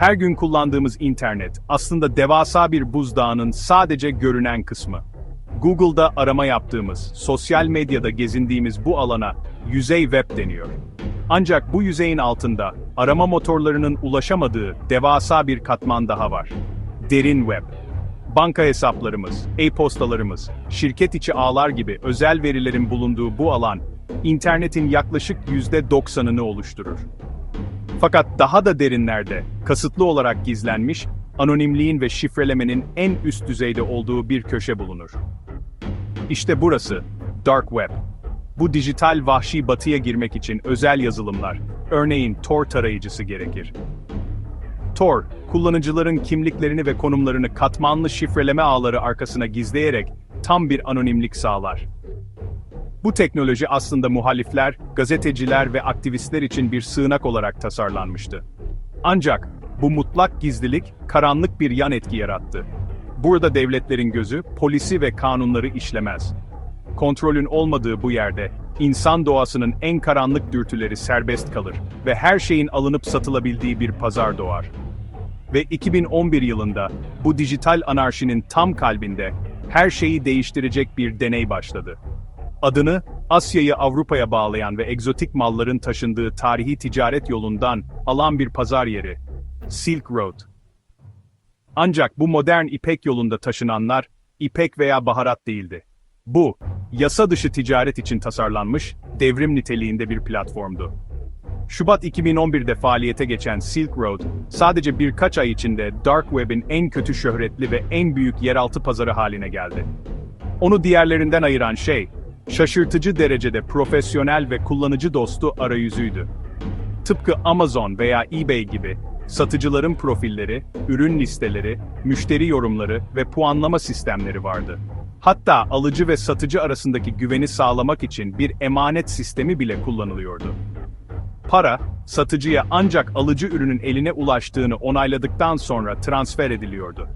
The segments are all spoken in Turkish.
Her gün kullandığımız internet aslında devasa bir buzdağının sadece görünen kısmı. Google'da arama yaptığımız, sosyal medyada gezindiğimiz bu alana yüzey web deniyor. Ancak bu yüzeyin altında arama motorlarının ulaşamadığı devasa bir katman daha var. Derin web. Banka hesaplarımız, e-postalarımız, şirket içi ağlar gibi özel verilerin bulunduğu bu alan, internetin yaklaşık %90'ını oluşturur. Fakat daha da derinlerde, kasıtlı olarak gizlenmiş, anonimliğin ve şifrelemenin en üst düzeyde olduğu bir köşe bulunur. İşte burası, Dark Web. Bu dijital vahşi batıya girmek için özel yazılımlar, örneğin Tor tarayıcısı gerekir. Tor, kullanıcıların kimliklerini ve konumlarını katmanlı şifreleme ağları arkasına gizleyerek tam bir anonimlik sağlar. Bu teknoloji aslında muhalifler, gazeteciler ve aktivistler için bir sığınak olarak tasarlanmıştı. Ancak bu mutlak gizlilik karanlık bir yan etki yarattı. Burada devletlerin gözü polisi ve kanunları işlemez. Kontrolün olmadığı bu yerde insan doğasının en karanlık dürtüleri serbest kalır ve her şeyin alınıp satılabildiği bir pazar doğar. Ve 2011 yılında bu dijital anarşinin tam kalbinde her şeyi değiştirecek bir deney başladı. Adını Asya'yı Avrupa'ya bağlayan ve egzotik malların taşındığı tarihi ticaret yolundan alan bir pazar yeri, Silk Road. Ancak bu modern İpek yolunda taşınanlar, ipek veya baharat değildi. Bu, yasa dışı ticaret için tasarlanmış, devrim niteliğinde bir platformdu. Şubat 2011'de faaliyete geçen Silk Road, sadece birkaç ay içinde Dark Web'in en kötü şöhretli ve en büyük yeraltı pazarı haline geldi. Onu diğerlerinden ayıran şey, şaşırtıcı derecede profesyonel ve kullanıcı dostu arayüzüydü. Tıpkı Amazon veya eBay gibi, satıcıların profilleri, ürün listeleri, müşteri yorumları ve puanlama sistemleri vardı. Hatta alıcı ve satıcı arasındaki güveni sağlamak için bir emanet sistemi bile kullanılıyordu. Para, satıcıya ancak alıcı ürünün eline ulaştığını onayladıktan sonra transfer ediliyordu.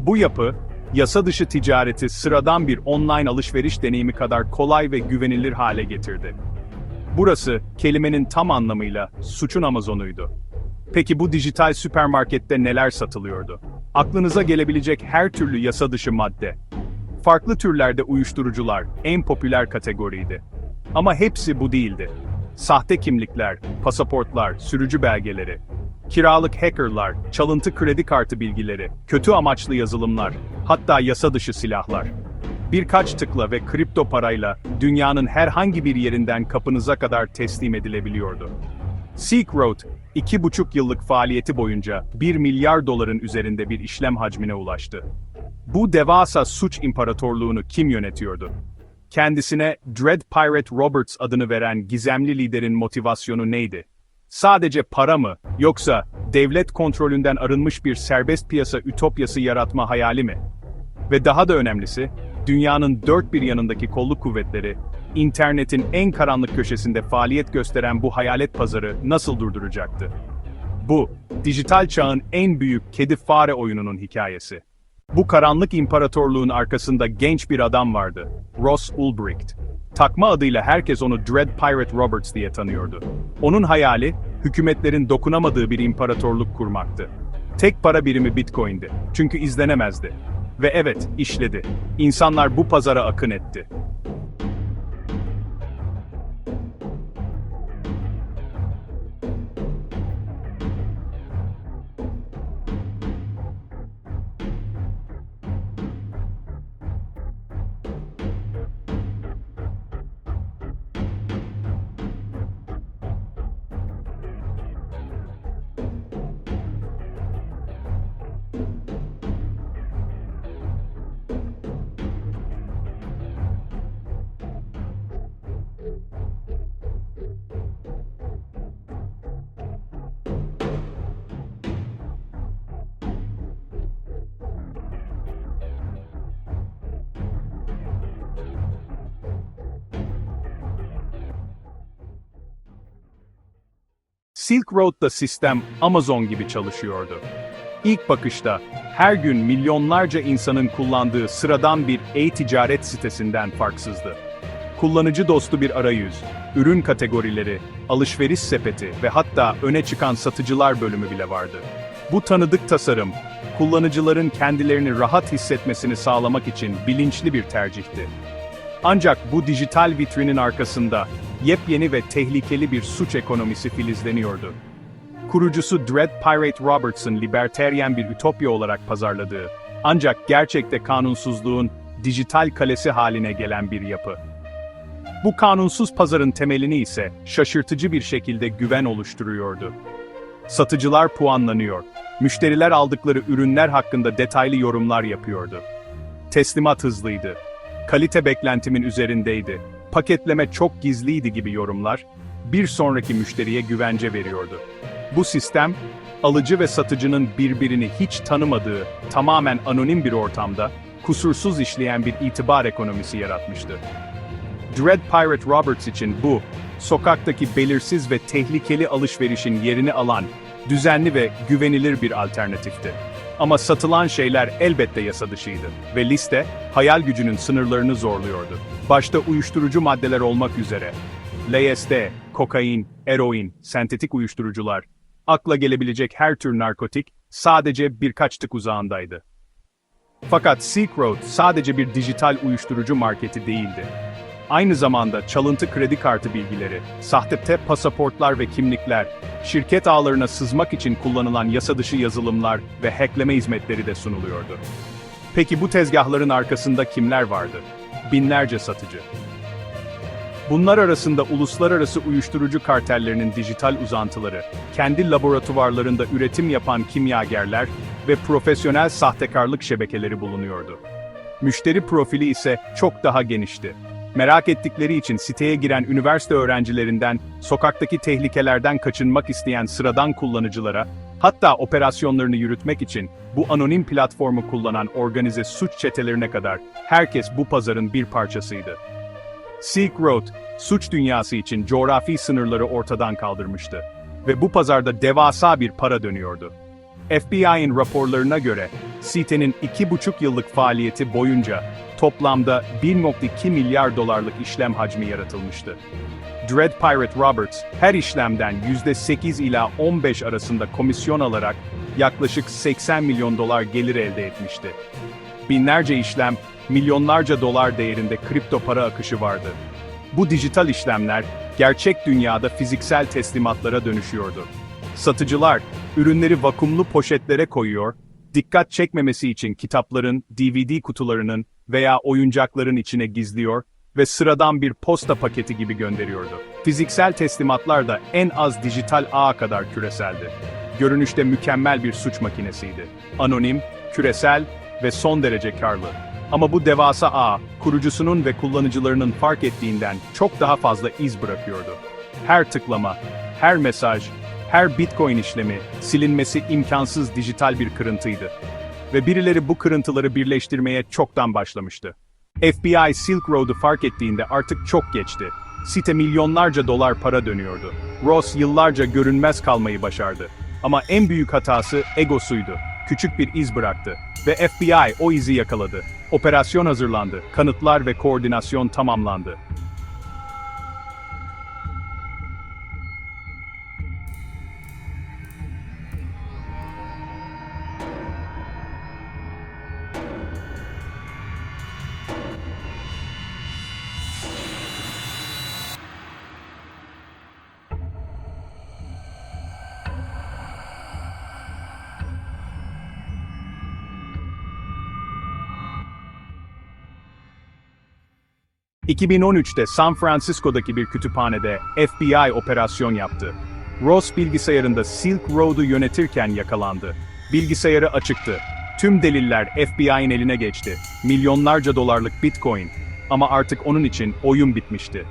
Bu yapı, yasa dışı ticareti sıradan bir online alışveriş deneyimi kadar kolay ve güvenilir hale getirdi. Burası, kelimenin tam anlamıyla suçun Amazon'uydu. Peki bu dijital süpermarkette neler satılıyordu? Aklınıza gelebilecek her türlü yasa dışı madde. Farklı türlerde uyuşturucular en popüler kategoriydi. Ama hepsi bu değildi. Sahte kimlikler, pasaportlar, sürücü belgeleri, kiralık hackerlar, çalıntı kredi kartı bilgileri, kötü amaçlı yazılımlar, hatta yasa dışı silahlar. Birkaç tıkla ve kripto parayla dünyanın herhangi bir yerinden kapınıza kadar teslim edilebiliyordu. Silk Road, iki buçuk yıllık faaliyeti boyunca 1 milyar doların üzerinde bir işlem hacmine ulaştı. Bu devasa suç imparatorluğunu kim yönetiyordu? Kendisine Dread Pirate Roberts adını veren gizemli liderin motivasyonu neydi? Sadece para mı, yoksa devlet kontrolünden arınmış bir serbest piyasa ütopyası yaratma hayali mi? Ve daha da önemlisi, dünyanın dört bir yanındaki kolluk kuvvetleri, internetin en karanlık köşesinde faaliyet gösteren bu hayalet pazarı nasıl durduracaktı? Bu, dijital çağın en büyük kedi-fare oyununun hikayesi. Bu karanlık imparatorluğun arkasında genç bir adam vardı, Ross Ulbricht. Takma adıyla herkes onu Dread Pirate Roberts diye tanıyordu. Onun hayali, hükümetlerin dokunamadığı bir imparatorluk kurmaktı. Tek para birimi Bitcoin'di. Çünkü izlenemezdi. Ve evet, işledi. İnsanlar bu pazara akın etti. Silk Road'da sistem Amazon gibi çalışıyordu. İlk bakışta her gün milyonlarca insanın kullandığı sıradan bir e-ticaret sitesinden farksızdı. Kullanıcı dostu bir arayüz, ürün kategorileri, alışveriş sepeti ve hatta öne çıkan satıcılar bölümü bile vardı. Bu tanıdık tasarım, kullanıcıların kendilerini rahat hissetmesini sağlamak için bilinçli bir tercihti. Ancak bu dijital vitrinin arkasında yepyeni ve tehlikeli bir suç ekonomisi filizleniyordu. Kurucusu Dread Pirate Robertson liberteryen bir ütopya olarak pazarladığı, ancak gerçekte kanunsuzluğun dijital kalesi haline gelen bir yapı. Bu kanunsuz pazarın temelini ise şaşırtıcı bir şekilde güven oluşturuyordu. Satıcılar puanlanıyor, müşteriler aldıkları ürünler hakkında detaylı yorumlar yapıyordu. Teslimat hızlıydı, kalite beklentimin üzerindeydi, paketleme çok gizliydi gibi yorumlar, bir sonraki müşteriye güvence veriyordu. Bu sistem, alıcı ve satıcının birbirini hiç tanımadığı, tamamen anonim bir ortamda, kusursuz işleyen bir itibar ekonomisi yaratmıştı. Dread Pirate Roberts için bu, sokaktaki belirsiz ve tehlikeli alışverişin yerini alan, düzenli ve güvenilir bir alternatifti. Ama satılan şeyler elbette yasa dışıydı ve liste, hayal gücünün sınırlarını zorluyordu. Başta uyuşturucu maddeler olmak üzere, LSD, kokain, eroin, sentetik uyuşturucular, akla gelebilecek her tür narkotik, sadece birkaç tık uzağındaydı. Fakat Silk Road sadece bir dijital uyuşturucu marketi değildi. Aynı zamanda çalıntı kredi kartı bilgileri, sahte pasaportlar ve kimlikler, şirket ağlarına sızmak için kullanılan yasa dışı yazılımlar ve hackleme hizmetleri de sunuluyordu. Peki bu tezgahların arkasında kimler vardı? Binlerce satıcı. Bunlar arasında uluslararası uyuşturucu kartellerinin dijital uzantıları, kendi laboratuvarlarında üretim yapan kimyagerler ve profesyonel sahtekarlık şebekeleri bulunuyordu. Müşteri profili ise çok daha genişti. Merak ettikleri için siteye giren üniversite öğrencilerinden, sokaktaki tehlikelerden kaçınmak isteyen sıradan kullanıcılara, hatta operasyonlarını yürütmek için bu anonim platformu kullanan organize suç çetelerine kadar herkes bu pazarın bir parçasıydı. Silk Road, suç dünyası için coğrafi sınırları ortadan kaldırmıştı ve bu pazarda devasa bir para dönüyordu. FBI'nin raporlarına göre, sitenin iki buçuk yıllık faaliyeti boyunca toplamda 1.2 milyar dolarlık işlem hacmi yaratılmıştı. Dread Pirate Roberts, her işlemden %8 ila 15 arasında komisyon alarak yaklaşık 80 milyon dolar gelir elde etmişti. Binlerce işlem, milyonlarca dolar değerinde kripto para akışı vardı. Bu dijital işlemler, gerçek dünyada fiziksel teslimatlara dönüşüyordu. Satıcılar, ürünleri vakumlu poşetlere koyuyor, dikkat çekmemesi için kitapların, DVD kutularının veya oyuncakların içine gizliyor ve sıradan bir posta paketi gibi gönderiyordu. Fiziksel teslimatlar da en az dijital ağa kadar küreseldi. Görünüşte mükemmel bir suç makinesiydi. Anonim, küresel ve son derece karlı. Ama bu devasa ağ, kurucusunun ve kullanıcılarının fark ettiğinden çok daha fazla iz bırakıyordu. Her tıklama, her mesaj, her bitcoin işlemi, silinmesi imkansız dijital bir kırıntıydı. Ve birileri bu kırıntıları birleştirmeye çoktan başlamıştı. FBI Silk Road'u fark ettiğinde artık çok geçti. Site milyonlarca dolar para dönüyordu. Ross yıllarca görünmez kalmayı başardı. Ama en büyük hatası egosuydu. Küçük bir iz bıraktı. Ve FBI o izi yakaladı. Operasyon hazırlandı. Kanıtlar ve koordinasyon tamamlandı. ...2013'te San Francisco'daki bir kütüphanede FBI operasyon yaptı. Ross bilgisayarında Silk Road'u yönetirken yakalandı. Bilgisayarı açıktı. Tüm deliller FBI'nin eline geçti. Milyonlarca dolarlık bitcoin. Ama artık onun için oyun bitmişti.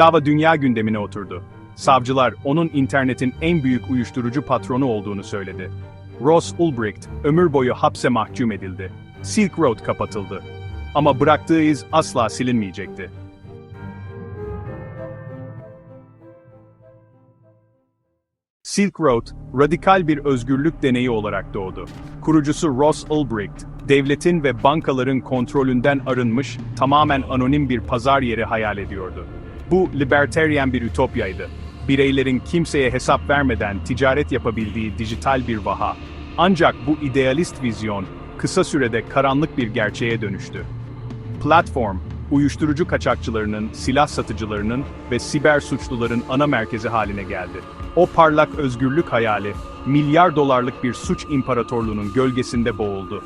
Dava dünya gündemine oturdu. Savcılar onun internetin en büyük uyuşturucu patronu olduğunu söyledi. Ross Ulbricht ömür boyu hapse mahkum edildi. Silk Road kapatıldı. Ama bıraktığı iz asla silinmeyecekti. Silk Road, radikal bir özgürlük deneyi olarak doğdu. Kurucusu Ross Ulbricht, devletin ve bankaların kontrolünden arınmış, tamamen anonim bir pazar yeri hayal ediyordu. Bu, libertarian bir ütopyaydı. Bireylerin kimseye hesap vermeden ticaret yapabildiği dijital bir vaha. Ancak bu idealist vizyon, kısa sürede karanlık bir gerçeğe dönüştü. Platform, uyuşturucu kaçakçılarının, silah satıcılarının ve siber suçluların ana merkezi haline geldi. O parlak özgürlük hayali, milyar dolarlık bir suç imparatorluğunun gölgesinde boğuldu.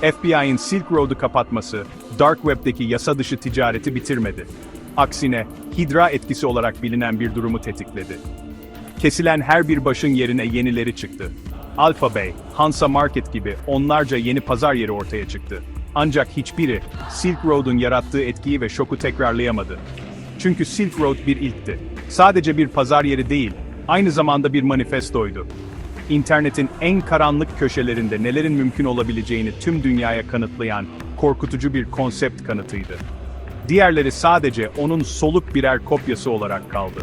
FBI'nin Silk Road'u kapatması, Dark Web'deki yasa dışı ticareti bitirmedi. Aksine, hidra etkisi olarak bilinen bir durumu tetikledi. Kesilen her bir başın yerine yenileri çıktı. Alphabay, Hansa Market gibi onlarca yeni pazar yeri ortaya çıktı. Ancak hiçbiri Silk Road'un yarattığı etkiyi ve şoku tekrarlayamadı. Çünkü Silk Road bir ilkti. Sadece bir pazar yeri değil, aynı zamanda bir manifestoydu. İnternetin en karanlık köşelerinde nelerin mümkün olabileceğini tüm dünyaya kanıtlayan korkutucu bir konsept kanıtıydı. Diğerleri sadece onun soluk birer kopyası olarak kaldı.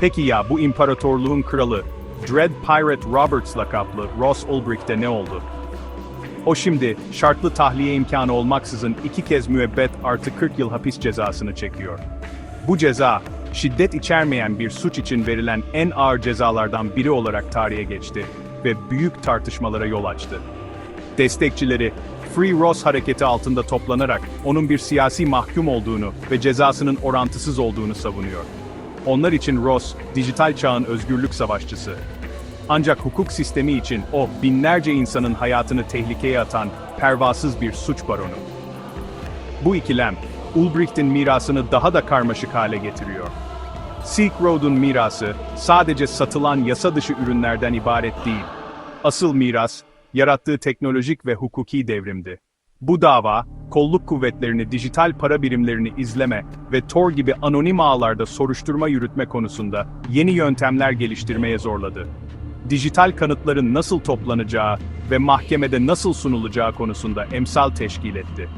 Peki ya bu imparatorluğun kralı, Dread Pirate Roberts lakaplı Ross Ulbricht'e ne oldu? O şimdi, şartlı tahliye imkanı olmaksızın iki kez müebbet artı 40 yıl hapis cezasını çekiyor. Bu ceza, şiddet içermeyen bir suç için verilen en ağır cezalardan biri olarak tarihe geçti ve büyük tartışmalara yol açtı. Destekçileri, Free Ross hareketi altında toplanarak onun bir siyasi mahkum olduğunu ve cezasının orantısız olduğunu savunuyor. Onlar için Ross, dijital çağın özgürlük savaşçısı. Ancak hukuk sistemi için o, binlerce insanın hayatını tehlikeye atan pervasız bir suç baronu. Bu ikilem, Ulbricht'in mirasını daha da karmaşık hale getiriyor. Silk Road'un mirası, sadece satılan yasa dışı ürünlerden ibaret değil. Asıl miras, yarattığı teknolojik ve hukuki devrimdi. Bu dava, kolluk kuvvetlerini dijital para birimlerini izleme ve Tor gibi anonim ağlarda soruşturma yürütme konusunda yeni yöntemler geliştirmeye zorladı. Dijital kanıtların nasıl toplanacağı ve mahkemede nasıl sunulacağı konusunda emsal teşkil etti.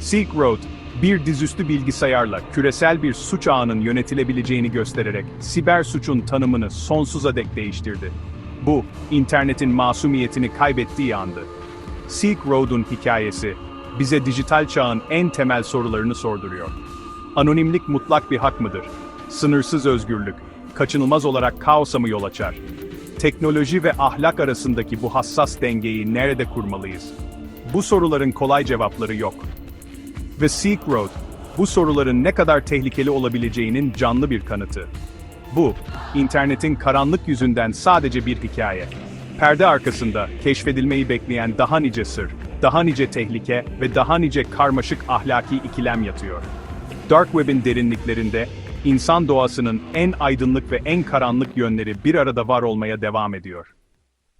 Silk Road, bir dizüstü bilgisayarla küresel bir suç ağının yönetilebileceğini göstererek siber suçun tanımını sonsuza dek değiştirdi. Bu, internetin masumiyetini kaybettiği andı. Silk Road'un hikayesi, bize dijital çağın en temel sorularını sorduruyor. Anonimlik mutlak bir hak mıdır? Sınırsız özgürlük, kaçınılmaz olarak kaosa mı yol açar? Teknoloji ve ahlak arasındaki bu hassas dengeyi nerede kurmalıyız? Bu soruların kolay cevapları yok. Ve Silk Road, bu soruların ne kadar tehlikeli olabileceğinin canlı bir kanıtı. Bu, internetin karanlık yüzünden sadece bir hikaye. Perde arkasında keşfedilmeyi bekleyen daha nice sır, daha nice tehlike ve daha nice karmaşık ahlaki ikilem yatıyor. Dark Web'in derinliklerinde, insan doğasının en aydınlık ve en karanlık yönleri bir arada var olmaya devam ediyor.